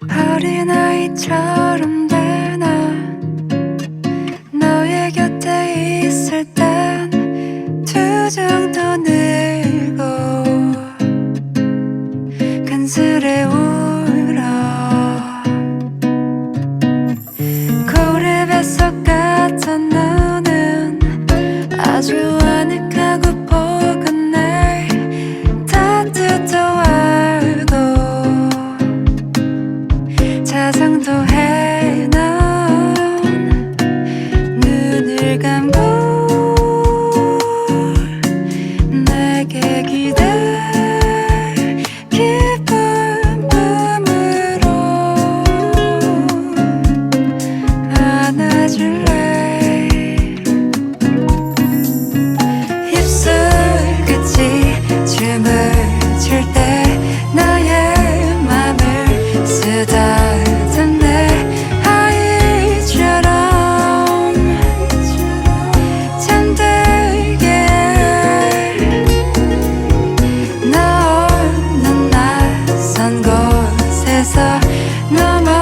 어린아이처럼 되나? 너의 곁에 있을 땐 두려워 さ生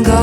건